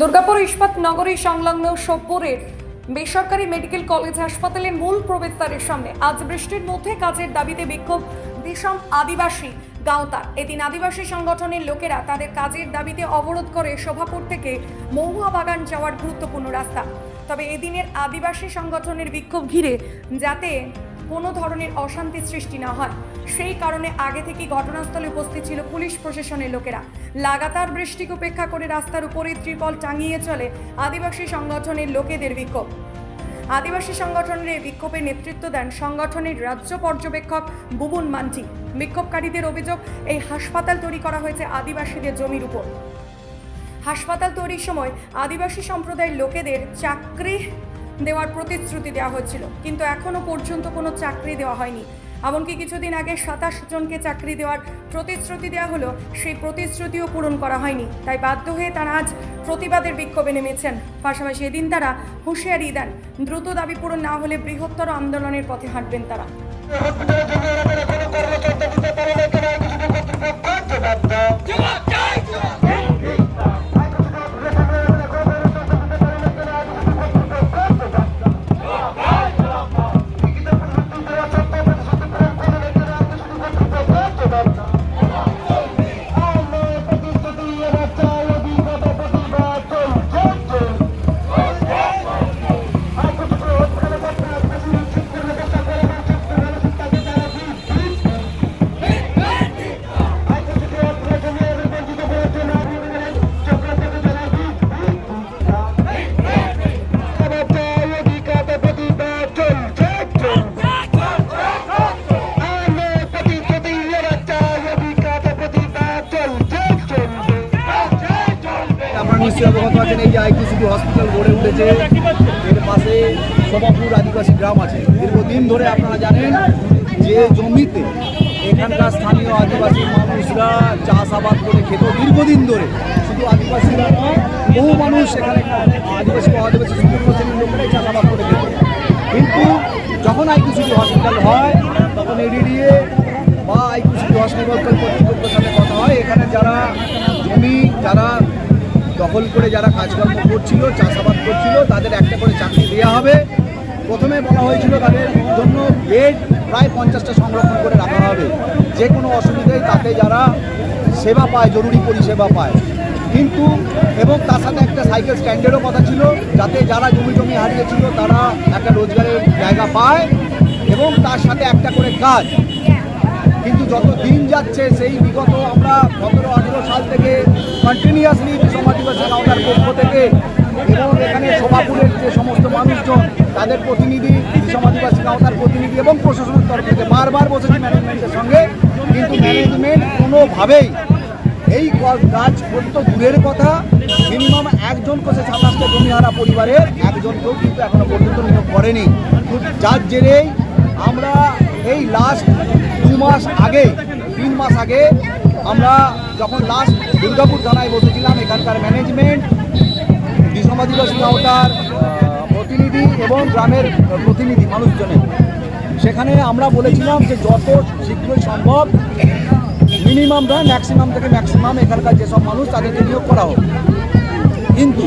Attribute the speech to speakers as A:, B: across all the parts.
A: দুর্গাপুর ইস্পাত নগরী সংলগ্ন সোপপুরের বেসরকারি মেডিকেল কলেজ হাসপাতালের মূল প্রবেশদ্বারের সামনে আজ বৃষ্টির মধ্যে কাজের দাবিতে বিক্ষোভ বিষম আদিবাসী গাঁওতার। এদিন আদিবাসী সংগঠনের লোকেরা তাদের কাজের দাবিতে অবরোধ করে শোভাপুর থেকে মহুয়া বাগান যাওয়ার গুরুত্বপূর্ণ রাস্তা। তবে এদিনের আদিবাসী সংগঠনের বিক্ষোভ ঘিরে যাতে কোনো ধরনের অশান্তি সৃষ্টি না হয়। সেই কারণে আগে থেকেই ঘটনাস্থলে উপস্থিত ছিল পুলিশ প্রশাসনের লোকেরা। লাগাতার বৃষ্টিকে উপেক্ষা করে রাস্তার উপরে ত্রিপল টাঙিয়ে চলে আদিবাসী সংগঠনের লোকেদের বিক্ষোভ। আদিবাসী সংগঠনের এই বিক্ষোভে নেতৃত্ব দেন সংগঠনের রাজ্য পর্যবেক্ষক বুবুন মান্টি। বিক্ষোভকারীদের অভিযোগ, এই হাসপাতাল তৈরি করা হয়েছে আদিবাসীদের জমির উপর। হাসপাতাল তৈরির সময় আদিবাসী সম্প্রদায়ের লোকেদের চাকরি দেওয়ার প্রতিশ্রুতি দেওয়া হয়েছিল কিন্তু এখনও পর্যন্ত কোনো চাকরি দেওয়া হয়নি। এমনকি কিছুদিন আগে সাতাশ জনকে চাকরি দেওয়ার প্রতিশ্রুতি দেওয়া হলো, সেই প্রতিশ্রুতিও পূরণ করা হয়নি। তাই বাধ্য হয়ে তারা আজ প্রতিবাদের বিক্ষোভে নেমেছেন। পাশাপাশি এদিন তারা হুঁশিয়ারি দেন, দ্রুত দাবি পূরণ না হলে বৃহত্তর আন্দোলনের পথে হাঁটবেন তারা।
B: আছেন এই হসপিটাল গড়ে উঠেছে। এর পাশে সোমাপুর আদিবাসী গ্রাম আছে। দীর্ঘদিন ধরে আপনারা জানেন যে জমিতে এখানকার স্থানীয় আদিবাসী মানুষরা চাষাবাদ করে খেত। দীর্ঘদিন ধরে শুধু আদিবাসীরা নয়, বহু মানুষ এখানে আদিবাসী আদিবাসী সুন্দর শ্রেণির লোকেরাই চাষাবাদ করে খেত। কিন্তু যখন আইকিসিটি হসপিটাল হয়, তখন এডিডিএ বা আইকিসিটি হসপিটাল কর্তৃপক্ষের সাথে কথা হয়। এখানে যারা জমি, যারা দখল করে যারা কাজকর্ম করছিল, চাষাবাদ করছিল, তাদের একটা করে চাকরি দেওয়া হবে। প্রথমে বলা হয়েছিল তাদের জন্য বেড প্রায় পঞ্চাশটা সংরক্ষণ করে রাখা হবে। যে কোনো অসুবিধায় তাতে যারা সেবা পায়, জরুরি পরিষেবা পায়। কিন্তু, এবং তার সাথে একটা সাইকেল স্ট্যান্ডেরও কথা ছিল, যাতে যারা জমি জমি হারিয়েছিল, তারা একটা রোজগারের জায়গা পায় এবং তার সাথে একটা করে কাজ। কিন্তু যত দিন যাচ্ছে, সেই বিগত আমরা সতেরো আঠেরো সাল থেকে কন্টিনিউয়াসলি বসেছি ম্যানেজমেন্টের সঙ্গে, কিন্তু ম্যানেজমেন্ট কোনোভাবেই এই গাছ করত দূরের কথা। মিনিমাম একজন কোষে সাতাশটা জমিহারা পরিবারের, একজনকেও কিন্তু এখনও পর্যন্ত নিয়োগ করেনি। যার জেরেই আমরা এই লাস্ট দু মাস আগে, তিন মাস আগে আমরা যখন লাস্ট দুর্গাপুর থানায় বসেছিলাম, এখানকার ম্যানেজমেন্ট বিষম আদিবাসী আওতার প্রতিনিধি এবং গ্রামের প্রতিনিধি, মানুষজনের। সেখানে আমরা বলেছিলাম যে যত শীঘ্রই সম্ভব মিনিমাম নয় ম্যাক্সিমাম থেকে ম্যাক্সিমাম এখানকার যেসব মানুষ তাদেরকে নিয়োগ করা হোক। কিন্তু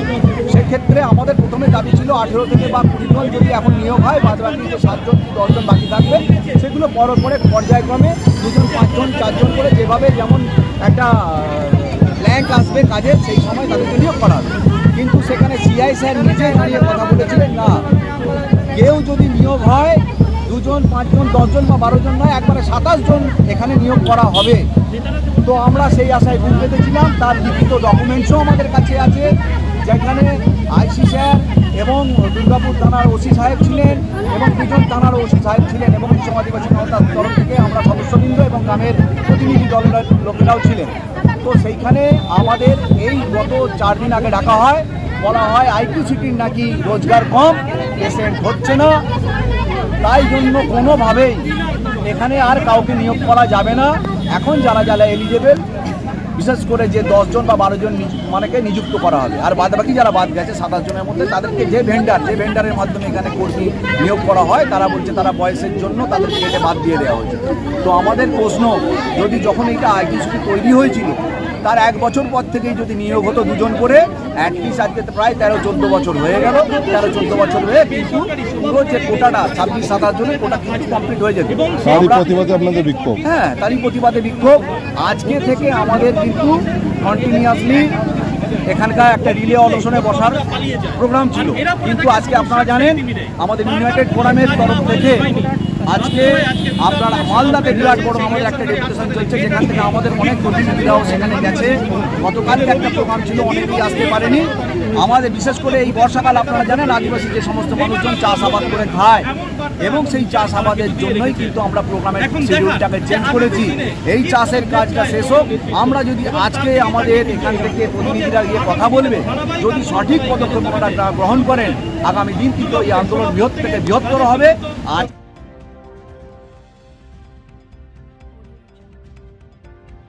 B: সেক্ষেত্রে আমাদের প্রথমে দাবি ছিল আঠেরো থেকে বা কুড়ি জন যদি এখন নিয়োগ হয় বাদ বাকি যে সাতজন দশজন বাকি থাকবে, সেগুলো পর পরে পর্যায়ক্রমে দুজন, পাঁচজন, চারজন করে যেভাবে যেমন একটা র্যাঙ্ক আসবে কাজের, সেই সময় তাদেরকে নিয়োগ করা হবে। কিন্তু সেখানে সিআই স্যার নিজে দাঁড়িয়ে কথা বলেছিলেন, না, কেউ যদি নিয়োগ হয় দুজন, পাঁচজন, দশজন বা বারো জন নয়, একবারে সাতাশ জন এখানে নিয়োগ করা হবে। তো আমরা সেই আশায় বুক পেতেছিলাম। তার লিখিত ডকুমেন্টসও আমাদের কাছে আছে, যেখানে আইসি স্যার এবং দুর্গাপুর থানার ওসি সাহেব ছিলেন এবং দুজন থানার ওসি সাহেব ছিলেন এবং বিশ্ব আদিবাসী সংস্থার তরফ থেকে আমরা সদস্যবৃন্দ এবং গ্রামের প্রতিনিধি দলের লোকেরাও ছিলেন। তো সেইখানে আমাদের এই গত চার দিন আগে ডাকা হয়। বলা হয়, আইকিউ সিটির নাকি রোজগার কম, পেশেন্ট হচ্ছে না। তাই জন্য কোনোভাবেই এখানে আর কাউকে নিয়োগ করা যাবে না। এখন যারা যারা এলিজেবেল বিশেষ করে যে দশজন বা বারো জন মানেকে নিযুক্ত করা হবে। আর বাদ বাকি যারা বাদ গেছে, সাতাশ জনের মধ্যে, তাদেরকে যে ভেন্ডার যে ভেন্ডারের মাধ্যমে এখানে কর্মী নিয়োগ করা হয়, তারা বলছে তারা বয়সের জন্য তাদেরকে এটা বাদ দিয়ে দেওয়া হয়েছে। তো আমাদের প্রশ্ন, যদি যখন এইটা আইটি তৈরি হয়েছিল তার এক বছর পর থেকেই যদি নিয়োগ হতো দুজন করে অ্যাটলিস্ট আজকে প্রায় তেরো চোদ্দ বছর হয়ে গেল। তেরো চোদ্দ বছর হয়ে কিন্তু পুরো যে কোটাটা ছাব্বিশ সাতাশ জনের কোটা কিন্তু কমপ্লিট হয়ে যেত।
C: প্রতিবাদে আপনাদের বিক্ষোভ?
B: হ্যাঁ তারই প্রতিবাদে বিক্ষোভ। আজকে থেকে আমাদের কিন্তু কন্টিনিউয়াসলি এখানকার একটা রিলে অনশনে বসার প্রোগ্রাম ছিল। কিন্তু আজকে আপনারা জানেন আমাদের ইউনাইটেড ফোরামের তরফ থেকে আজকে আপনার মালদাতে বিরাট বড় আমাদের একটা ডেপুটেশন চলছে যেখান থেকে আমাদের অনেক প্রতিনিধিরাও সেখানে গেছে। গতকালকে একটা প্রোগ্রাম ছিল অনেকেই আসতে পারেনি। আমাদের বিশেষ করে এই বর্ষাকাল আপনারা জানেন আদিবাসী যে সমস্ত মানুষজন চাষাবাদ করে খায় এবং সেই চাষ চাষাবাদের জন্যই কিন্তু আমরা প্রোগ্রামের শিডিউলটাকে চেঞ্জ করেছি। এই চাষের কাজটা শেষ হোক। আমরা যদি আজকে আমাদের এখান থেকে প্রতিনিধিরা গিয়ে কথা বলবে যদি সঠিক পদক্ষেপ গ্রহণ করেন আগামী দিন কিন্তু এই আন্দোলন বৃহৎ থেকে বৃহত্তর হবে। আজ